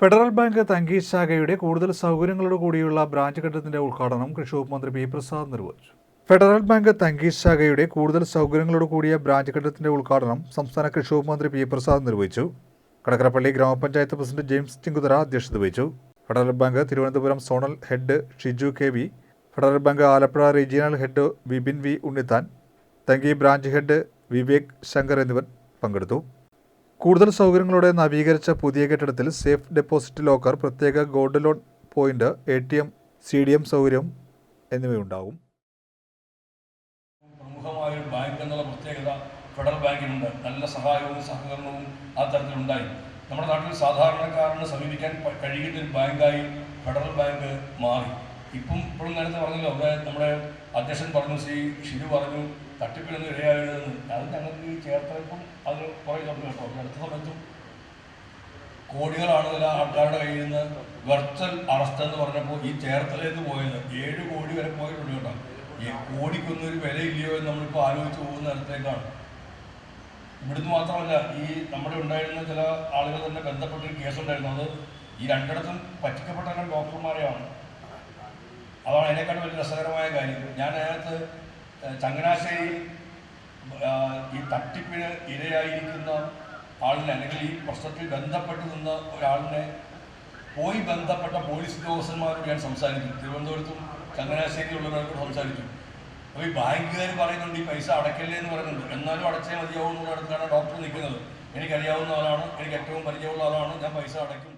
Federal bank Thanki ശാഖയുടെ കൂടുതൽ സൗകര്യങ്ങളോട് കൂടിയുള്ള ബ്രാഞ്ച് കെട്ടിടത്തിന്റെ ഉദ്ഘാടനം കൃഷി വകുപ്പ് മന്ത്രി പി പ്രസാദ് നിർവഹിച്ചു. ഫെഡറൽ ബാങ്ക് തങ്കി ശാഖയുടെ കൂടുതൽ സൗകര്യങ്ങളോട് കൂടിയ ബ്രാഞ്ച് കെട്ടിടത്തിന്റെ ഉദ്ഘാടനം സംസ്ഥാന കൃഷി വകുപ്പ് മന്ത്രി പി പ്രസാദ് നിർവഹിച്ചു. കടക്കരപ്പള്ളി ഗ്രാമപഞ്ചായത്ത് പ്രസിഡന്റ് ജെയിംസ് ചിങ്കുതറ അധ്യക്ഷത വഹിച്ചു. Federal Bank Thiruvananthapuram zonal head Shiju K V Federal Bank Alappuzha regional head Vipin V Unnithan Thanki branch head Vivek Shankar എന്നിവർ പങ്കെടുത്തു. കൂടുതൽ സൗകര്യങ്ങളോടെ നവീകരിച്ച പുതിയ കെട്ടിടത്തിൽ സേഫ് ഡെപ്പോസിറ്റ് ലോക്കർ പ്രത്യേക gold loan point A T M C D M സൗകര്യം എന്നിവയുണ്ടാകും. പ്രമുഖമായ ഒരു ബാങ്ക് എന്നുള്ള പ്രത്യേകത ഫെഡറൽ ബാങ്കിനുണ്ട്. നല്ല സഹായവും സഹകരണവും ആ തരത്തിലുണ്ടായി. നമ്മുടെ നാട്ടിൽ സാധാരണക്കാരന് സമീപിക്കാൻ കഴിയുന്ന ഒരു ബാങ്കായി ഫെഡറൽ ബാങ്ക് മാറി. ഇപ്പം ഇപ്പോഴും നേരത്തെ പറഞ്ഞല്ലോ നമ്മുടെ അധ്യക്ഷൻ പറഞ്ഞു ശ്രീ ഷിരു പറഞ്ഞു തട്ടിപ്പിനൊന്നും ഇരയായതെന്ന് അത് ഞങ്ങൾക്ക് ഈ ചേർത്തലപ്പം അത് കുറേ കേട്ടോ അടുത്ത സമയത്തും കോടികളാണ് ചില ആൾക്കാരുടെ കയ്യിൽ നിന്ന് വെർച്വൽ അറസ്റ്റ് എന്ന് പറഞ്ഞപ്പോൾ ഈ ചേർത്തലേക്ക് പോയത് ഏഴ് കോടി വരെ പോയിട്ടുണ്ട് കേട്ടോ. ഈ കോടിക്കൊന്നും ഒരു വിലയില്ലയോ എന്ന് നമ്മളിപ്പോൾ ആലോചിച്ച് പോകുന്ന നേരത്തേക്കാണ് ഇവിടുന്ന് മാത്രമല്ല ഈ നമ്മുടെ ഉണ്ടായിരുന്ന ചില ആളുകൾ തന്നെ ബന്ധപ്പെട്ടൊരു കേസുണ്ടായിരുന്നു. അത് ഈ രണ്ടിടത്തും പറ്റിക്കപ്പെട്ട ഡോക്ടർമാരെയാണ്. അതാണ് അതിനേക്കാൾ വലിയ രസകരമായ കാര്യം. ഞാൻ അതിനകത്ത് ചങ്ങനാശ്ശേരി ഈ തട്ടിപ്പിന് ഇരയായിരിക്കുന്ന ആളിനെ അല്ലെങ്കിൽ ഈ പ്രശ്നത്തിൽ ബന്ധപ്പെട്ട് നിന്ന ഒരാളിനെ പോയി ബന്ധപ്പെട്ട പോലീസ് ഉദ്യോഗസ്ഥന്മാരോട് ഞാൻ സംസാരിച്ചു തിരുവനന്തപുരത്തും ചങ്ങനാശ്ശേരിയിലുള്ളവരോട് സംസാരിച്ചു അപ്പോൾ ഈ ബാങ്കുകാർ പറയുന്നുണ്ട് ഈ പൈസ അടയ്ക്കല്ലേ എന്ന് പറയുന്നുണ്ട്. എന്നാലും അടച്ചേ മതിയാവും എന്നുള്ള അടുത്താണ് ഡോക്ടർ നിൽക്കുന്നത്. എനിക്കറിയാവുന്ന ആളാണ് എനിക്ക് ഏറ്റവും പരിചയമുള്ള ആളാണ്. ഞാൻ പൈസ അടയ്ക്കും.